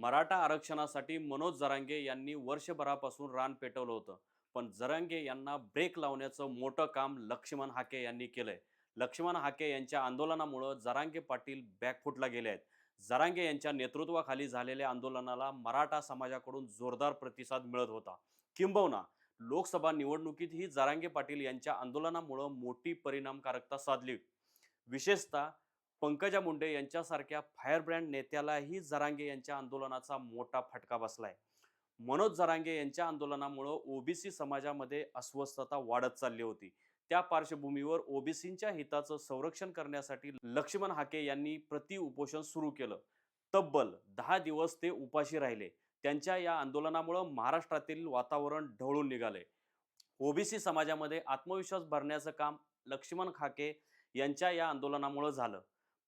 मराठा आरक्षणासाठी मनोज जरांगे यांनी वर्षभरापासून रान पेटवलं होतं. पण जरांगे यांना ब्रेक लावण्याचं मोठं काम लक्ष्मण हाके यांनी केलंय. लक्ष्मण हाके यांच्या आंदोलनामुळं जरांगे पाटील बॅकफुटला गेले आहेत. जरांगे यांच्या नेतृत्वाखाली झालेल्या आंदोलनाला मराठा समाजाकडून जोरदार प्रतिसाद मिळत होता. किंबहुना लोकसभा निवडणुकीतही जरांगे पाटील यांच्या आंदोलनामुळं मोठी परिणामकारकता साधली. विशेषतः पंकजा मुंडे यांच्यासारख्या फायरब्रँड नेत्यालाही जरांगे यांच्या आंदोलनाचा मोठा फटका बसलाय. मनोज जरांगे यांच्या आंदोलनामुळं ओबीसी समाजामध्ये अस्वस्थता वाढत चालली होती. त्या पार्श्वभूमीवर ओबीसींच्या हिताचं संरक्षण करण्यासाठी लक्ष्मण हाके यांनी प्रति उपोषण सुरू केलं. तब्बल दहा दिवस ते उपाशी राहिले. त्यांच्या या आंदोलनामुळं महाराष्ट्रातील वातावरण ढवळून निघाले ओबीसी समाजामध्ये आत्मविश्वास भरण्याचं काम लक्ष्मण खाके यांच्या या आंदोलनामुळं झालं.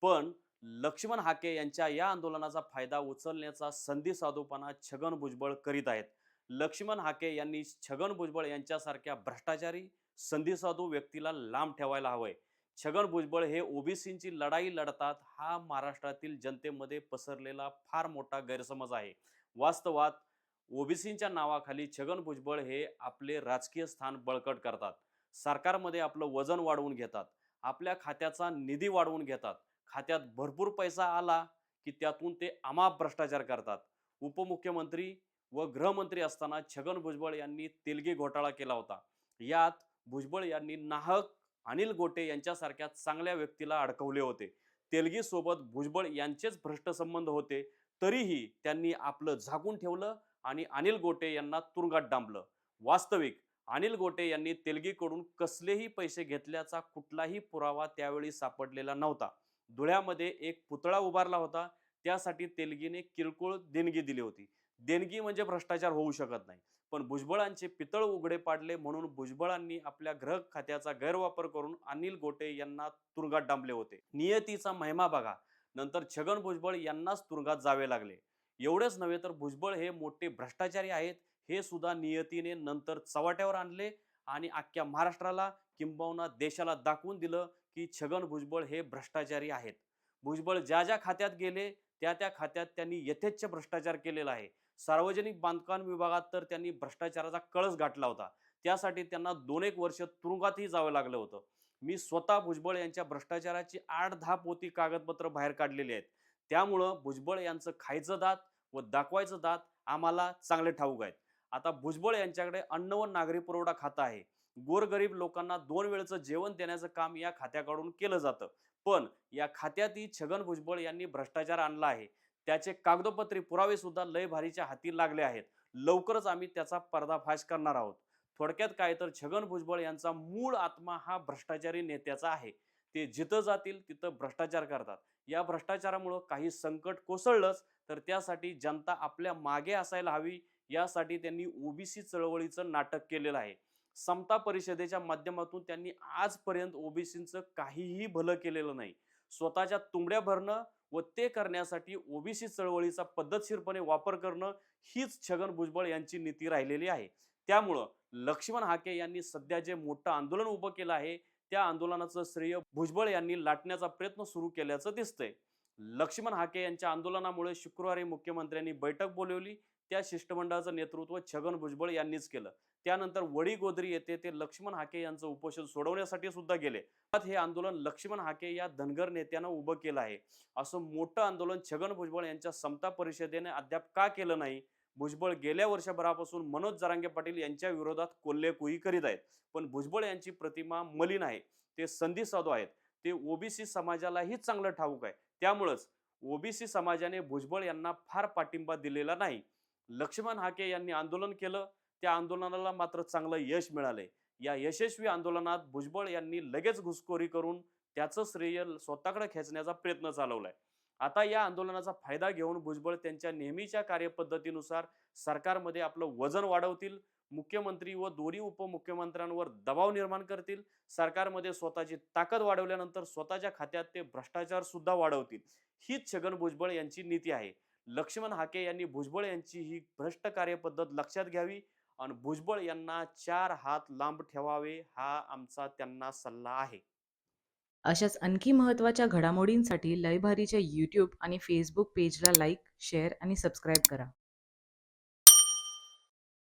पण लक्ष्मण हाके यांच्या या आंदोलनाचा फायदा उचलण्याचा संधी साधूपणा छगन भुजबळ करीत आहेत. लक्ष्मण हाके यांनी छगन भुजबळ यांच्यासारख्या भ्रष्टाचारी संधी साधू व्यक्तीला लांब ठेवायला हवंय. छगन भुजबळ हे ओबीसींची लढाई लढतात हा महाराष्ट्रातील जनतेमध्ये पसरलेला फार मोठा गैरसमज आहे. वास्तवात ओबीसींच्या नावाखाली छगन भुजबळ हे आपले राजकीय स्थान बळकट करतात. सरकारमध्ये आपलं वजन वाढवून घेतात. आपल्या खात्याचा निधी वाढवून घेतात. खात्यात भरपूर पैसा आला की त्यातून ते अमाप भ्रष्टाचार करतात. उपमुख्यमंत्री व गृहमंत्री असताना छगन भुजबळ यांनी तेलगी घोटाळा केला होता. यात भुजबळ यांनी नाहक अनिल गोटे यांच्यासारख्या चांगल्या व्यक्तीला अडकवले होते. तेलगी सोबत भुजबळ यांचेच भ्रष्ट संबंध होते तरीही त्यांनी आपलं झाकून ठेवलं आणि अनिल गोटे यांना तुरुंगात डांबलं. वास्तविक अनिल गोटे यांनी तेलगीकडून कसलेही पैसे घेतल्याचा कुठलाही पुरावा त्यावेळी सापडलेला नव्हता. धुळ्यामध्ये एक पुतळा उभारला होता. त्यासाठी तेलगीने किरकोळ देणगी दिली होती. देणगी म्हणजे भ्रष्टाचार होऊ शकत नाही. पण भुजबळांचे पितळ उघडे पाडले म्हणून भुजबळांनी आपल्या ग्रह खात्याचा गैरवापर करून अनिल गोटे यांना तुरुंगात डांबले होते. नियतीचा महिमा बघा. नंतर छगन भुजबळ यांनाच तुरुंगात जावे लागले. एवढेच नव्हे तर भुजबळ हे मोठे भ्रष्टाचारी आहेत हे सुद्धा नियतीने नंतर चव्हाट्यावर आणले आणि अख्ख्या महाराष्ट्राला किंबहुना देशाला दाखवून दिलं. की छगन भुजबळ हे भ्रष्टाचारी आहेत. भुजबळ ज्या ज्या खात्यात गेले त्या त्या खात्यात त्यांनी यथेच्छ भ्रष्टाचार केलेला आहे. सार्वजनिक बांधकाम विभागात तर त्यांनी भ्रष्टाचाराचा कळस गाठला होता. त्यासाठी त्यांना दोन एक वर्ष तुरुंगातही जावं लागलं होतं. मी स्वतः भुजबळ यांच्या भ्रष्टाचाराची आठ दहा पोती कागदपत्र बाहेर काढलेली आहेत. त्यामुळं भुजबळ यांचं खायचं दात व दाखवायचं दात आम्हाला चांगले ठाऊक आहेत. आता भुजबळ यांच्याकडे अन्न व नागरी पुरवठा खातं आहे. गोरगरीब लोकांना दोन वेळचं जेवण देण्याचं काम या खात्याकडून केलं जातं. पण या खात्यातही छगन भुजबळ यांनी भ्रष्टाचार आणला आहे. त्याचे कागदोपत्री पुरावे सुद्धा लय भारीच्या हाती लागले आहेत. लवकरच आम्ही त्याचा पर्दाफाश करणार आहोत. थोडक्यात काय तर छगन भुजबळ यांचा मूळ आत्मा हा भ्रष्टाचारी नेत्याचा आहे. ते जिथं जातील तिथं भ्रष्टाचार करतात. या भ्रष्टाचारामुळं काही संकट कोसळलंच तर त्यासाठी जनता आपल्या मागे असायला हवी यासाठी त्यांनी ओबीसी चळवळीचं नाटक केलेलं आहे. समता परिषदेच्या माध्यमातून त्यांनी आजपर्यंत ओबीसींचं काहीही भलं केलेलं नाही. स्वतःच्या तुंबड्या भरणं व ते करण्यासाठी ओबीसी चळवळीचा पद्धतशीरपणे वापर करणं हीच छगन भुजबळ यांची नीती राहिलेली आहे. त्यामुळं लक्ष्मण हाके यांनी सध्या जे मोठं आंदोलन उभं केलं आहे त्या आंदोलनाचं श्रेय भुजबळ यांनी लाटण्याचा प्रयत्न सुरू केल्याचं दिसतंय. लक्ष्मण हाके यांच्या आंदोलनामुळे शुक्रवारी मुख्यमंत्र्यांनी बैठक बोलवली. त्या शिष्टमंडळाचं नेतृत्व छगन भुजबळ यांनीच केलं. त्यानंतर वडी गोदरी येथे ते लक्ष्मण हाके यांचं उपोषण सोडवण्यासाठी सुद्धा गेले. हे आंदोलन लक्ष्मण हाके या धनगर नेत्यानं उभं केलं आहे. असं मोठं आंदोलन छगन भुजबळ यांच्या समता परिषदेने अद्याप का केलं नाही? भुजबळ गेल्या वर्षभरापासून मनोज जरांगे पाटील यांच्या विरोधात कोल्हेकुई करीत आहेत. पण भुजबळ यांची प्रतिमा मलिन आहे. ते संधी साधू आहेत. ते ओबीसी समाजालाही चांगलं ठाऊक आहे. त्यामुळंच ओबीसी समाजाने भुजबळ यांना फार पाठिंबा दिलेला नाही. लक्ष्मण हाके यांनी आंदोलन केलं. त्या आंदोलनाला मात्र चांगलं यश मिळालंय. या यशस्वी आंदोलनात भुजबळ यांनी लगेच घुसखोरी करून त्याचं श्रेय स्वतःकडे खेचण्याचा प्रयत्न चालवलाय. आता या आंदोलनाचा फायदा घेऊन भुजबळ त्यांच्या नेहमीच्या कार्यपद्धतीनुसार सरकारमध्ये आपलं वजन वाढवतील. मुख्यमंत्री व दोन्ही उपमुख्यमंत्र्यांवर दबाव निर्माण करतील. सरकारमध्ये स्वतःची ताकद वाढवल्यानंतर स्वतःच्या खात्यात ते भ्रष्टाचार सुद्धा वाढवतील. हीच छगन भुजबळ यांची नीती आहे. लक्ष्मण हाके यांनी भुजबळ यांची ही भ्रष्ट कार्यपद्धत लक्षात घ्यावी आणि भुजबळ यांना चार हात लांब ठेवावे हा आमचा त्यांना सल्ला आहे. अशाच आणखी महत्त्वाच्या घडामोडींसाठी लयभारीच्या यूट्यूब आणि फेसबुक पेजला लाईक शेअर आणि सबस्क्राईब करा.